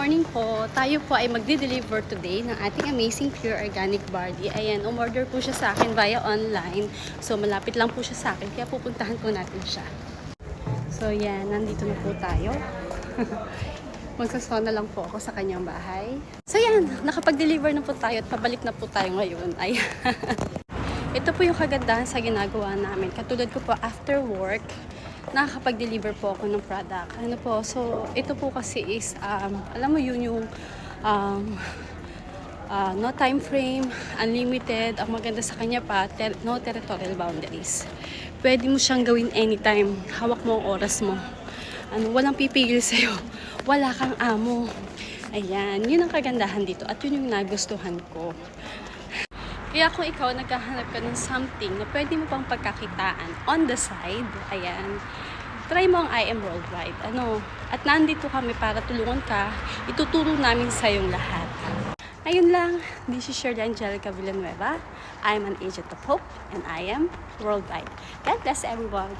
morning po. Tayo po ay magde-deliver today ng ating amazing pure organic barley. Ayan, umorder po siya sa akin via online. So, malapit lang po siya sa akin. Kaya pupuntahan po natin siya. So, yan. Nandito na po tayo. Magsasona lang po ako sa kanyang bahay. So, yan. Nakapag-deliver na po tayo at pabalik na po tayo ngayon. Ayan. Ito po yung kagandahan sa ginagawa namin. Katulad ko po after work, nakakapag-deliver po ako ng product. Ano po, so ito po kasi is, um, alam mo yun yung um, uh, no time frame, unlimited. Ang maganda sa kanya pa, ter- no territorial boundaries. Pwede mo siyang gawin anytime. Hawak mo ang oras mo. Ano, walang pipigil sa'yo. Wala kang amo. Ayan, yun ang kagandahan dito. At yun yung nagustuhan ko. Kaya kung ikaw naghahanap ka ng something na pwede mo pang pagkakitaan on the side, ayan, try mo ang I am Worldwide. Ano, at nandito kami para tulungan ka, ituturo namin sa yung lahat. Ayun lang, this is Shirley Angelica Villanueva. I am an agent of hope and I am worldwide. God bless everyone.